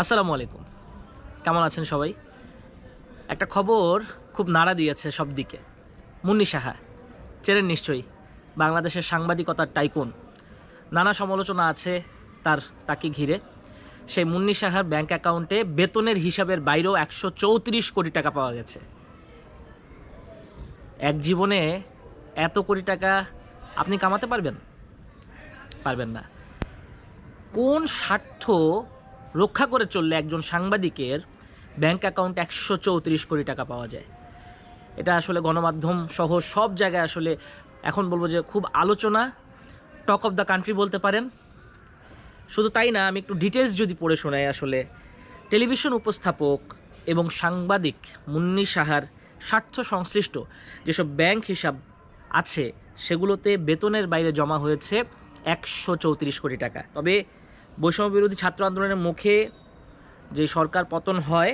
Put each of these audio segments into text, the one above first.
আসসালামু আলাইকুম। কেমন আছেন সবাই? একটা খবর খুব নাড়া দিয়েছে সব দিকে মুন্নি সাহা, চেনেন নিশ্চয়ই, বাংলাদেশের সাংবাদিকতার টাইকুন নানা সমালোচনা আছে তার তাকে ঘিরে। সেই মুন্নি সাহার ব্যাংক অ্যাকাউন্টে বেতনের হিসাবের বাইরেও একশো চৌত্রিশ কোটি টাকা পাওয়া গেছে। এক জীবনে এত কোটি টাকা আপনি কামাতে পারবেন? পারবেন না। কোন স্বার্থ রক্ষা করে চললে একজন সাংবাদিকের ব্যাংক অ্যাকাউন্ট একশো চৌত্রিশ কোটি টাকা পাওয়া যায়। এটা আসলে গণমাধ্যম সহ সব জায়গায় আসলে এখন বলব যে খুব আলোচনা, টক অফ দ্য কান্ট্রি বলতে পারেন। শুধু তাই না, আমি একটু ডিটেলস যদি পড়ে শোনাই আসলে, টেলিভিশন উপস্থাপক এবং সাংবাদিক মুন্নি সাহার স্বার্থ সংশ্লিষ্ট যেসব ব্যাংক হিসাব আছে, সেগুলোতে বেতনের বাইরে জমা হয়েছে একশো চৌত্রিশ কোটি টাকা। তবে বৈষম্য বিরোধী ছাত্র আন্দোলনের মুখে যে সরকার পতন হয়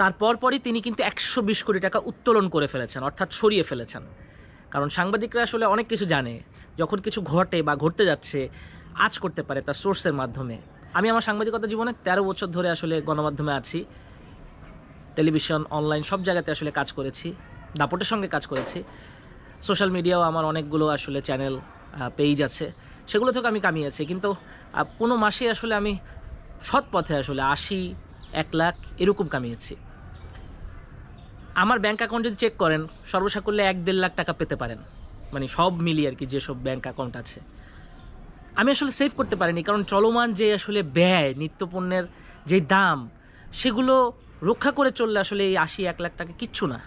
তারপর পরই তিনি কিন্তু একশো বিশ কোটি টাকা উত্তোলন করে ফেলেছেন, অর্থাৎ সরিয়ে ফেলেছেন। কারণ সাংবাদিকরা আসলে অনেক কিছু জানে, যখন কিছু ঘটে বা ঘটতে যাচ্ছে, আজ করতে পারে তার সোর্সের মাধ্যমে। আমি আমার সাংবাদিকতা জীবনে তেরো বছর ধরে আসলে গণমাধ্যমে আছি, টেলিভিশন, অনলাইন সব জায়গাতে আসলে কাজ করেছি, দাপটের সঙ্গে কাজ করেছি। সোশ্যাল মিডিয়াও আমার অনেকগুলো আসলে চ্যানেল পেজ আছে। সেগুলো থেকে আমি কামিয়েছি। কিন্তু কোনো মাসে আসলে আমি সৎ পথে আসলে আশি, এক লাখ এরকম কামিয়েছি। আমার ব্যাংক অ্যাকাউন্ট যদি চেক করেন, সর্বসাকুল্যে এক দেড় লাখ টাকা পেতে পারেন। মানে সব মিলিয়ে আর কি যেসব ব্যাংক অ্যাকাউন্ট আছে। আমি আসলে সেভ করতে পারিনি, কারণ চলমান যে আসলে ব্যয়, নিত্যপণ্যের যে দাম, সেগুলো রক্ষা করে চললে আসলে এই আশি, এক লাখ টাকা কিচ্ছু না।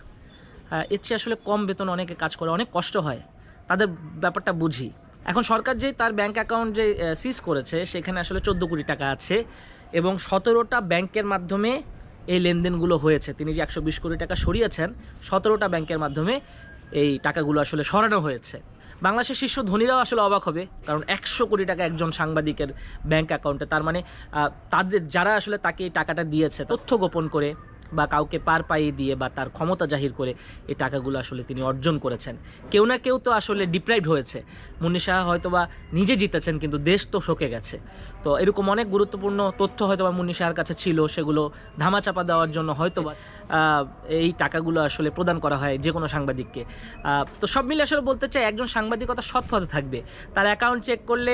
এর চেয়ে আসলে কম বেতন অনেকে কাজ করে, অনেক কষ্ট হয়। তাদের ব্যাপারটা বুঝি। এখন সরকার যে তার ব্যাংক অ্যাকাউন্ট যে সিজ করেছে, সেখানে আসলে চোদ্দ কোটি টাকা আছে এবং সতেরোটা ব্যাংকের মাধ্যমে এই লেনদেনগুলো হয়েছে। তিনি যে একশো বিশ কোটি টাকা সরিয়েছেন, সতেরোটা ব্যাংকের মাধ্যমে এই টাকাগুলো আসলে সরানো হয়েছে। বাংলাদেশের শীর্ষ ধনীরাও আসলে অবাক হবে, কারণ একশো কোটি টাকা একজন সাংবাদিকের ব্যাংক অ্যাকাউন্টে তার মানে তাদের, যারা আসলে তাকে এই টাকাটা দিয়েছে, তথ্য গোপন করে বা কাউকে পার পাইয়ে দিয়ে বা তার ক্ষমতা জাহির করে এই টাকাগুলো আসলে তিনি অর্জন করেছেন। কেউ না কেউ তো আসলে ডিপ্রাইভড হয়েছে। মুন্নি হয়তো বা নিজে জিতেছেন, কিন্তু দেশ তো শোকে গেছে। তো এরকম অনেক গুরুত্বপূর্ণ তথ্য হয়তো বা মুন্নি শাহের কাছে ছিল, সেগুলো ধামাচাপা দেওয়ার জন্য হয়তো বা এই টাকাগুলো আসলে প্রদান করা হয় যে কোনো সাংবাদিককে তো সব মিলে আসলে বলতে চাই, একজন সাংবাদিকতা সৎ পথে থাকবে। তার অ্যাকাউন্ট চেক করলে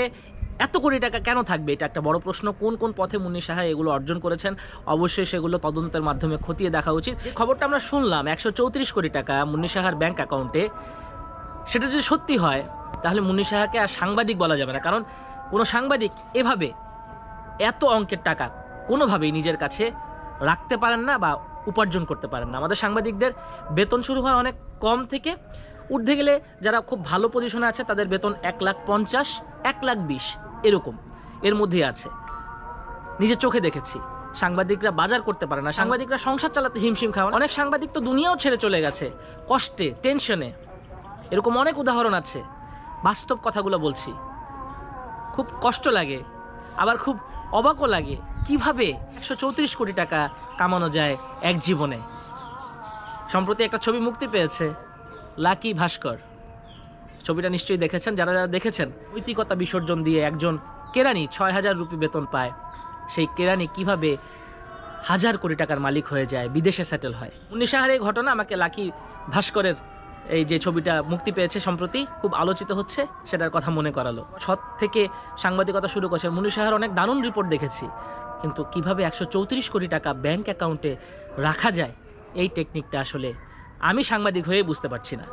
এত কোটি টাকা কেন থাকবে? এটা একটা বড় প্রশ্ন। কোন কোন পথে মুন্নি সাহা এগুলো অর্জন করেছেন? অবশ্যই সেগুলো তদন্তের মাধ্যমে খতিয়ে দেখা উচিত। খবরটা আমরা শুনলাম, একশো চৌত্রিশ কোটি টাকা মুন্নি সাহার ব্যাংক অ্যাকাউন্টে। সেটা যদি সত্যি হয়, তাহলে মুন্নি সাহাকে আর সাংবাদিক বলা যাবে না। কারণ কোনো সাংবাদিক এভাবে এত অঙ্কের টাকা কোনোভাবেই নিজের কাছে রাখতে পারেন না বা উপার্জন করতে পারেন না। আমাদের সাংবাদিকদের বেতন শুরু হয় অনেক কম থেকে। উঠতে গেলে যারা খুব ভালো পজিশনে আছে, তাদের বেতন এক লাখ পঞ্চাশ, এক লাখ বিশ। এরকম। এর মধ্যেই আছে। নিজের চোখে দেখেছি। সাংবাদিকরা বাজার করতে পারে না। সাংবাদিকরা সংসার চালাতে হিমশিম খাওয়া অনেক সাংবাদিক তো দুনিয়াও ছেড়ে চলে গেছে। কষ্টে, টেনশনে। এরকম অনেক উদাহরণ আছে। বাস্তব কথাগুলো বলছি। খুব কষ্ট লাগে। আবার খুব অবাকও লাগে। কীভাবে একশো চৌত্রিশ কোটি টাকা কামানো যায় এক জীবনে? সম্প্রতি একটা ছবি মুক্তি পেয়েছে। লাকি ভাস্কর। ছবিটা নিশ্চয়ই দেখেছেন? যারা যারা দেখেছেন নৈতিকতা বিসর্জন দিয়ে একজন কেরানি ছয় হাজার রুপি বেতন পায়। সেই কেরানি কীভাবে হাজার কোটি টাকার মালিক হয়ে যায়, বিদেশে সেটেল হয়? উনিশ সাহার এই ঘটনা আমাকে লাকি ভাস্করের এই যে ছবিটা মুক্তি পেয়েছে সম্প্রতি, খুব আলোচিত হচ্ছে, সেটার কথা মনে করালো। ছত থেকে সাংবাদিকতা শুরু করেছে মুনি সাহার, অনেক দারুণ রিপোর্ট দেখেছি। কিন্তু কীভাবে একশো চৌত্রিশ কোটি টাকা ব্যাংক অ্যাকাউন্টে রাখা যায়, এই টেকনিকটা আসলে আমি সাংবাদিক হয়ে বুঝতে পারছি না।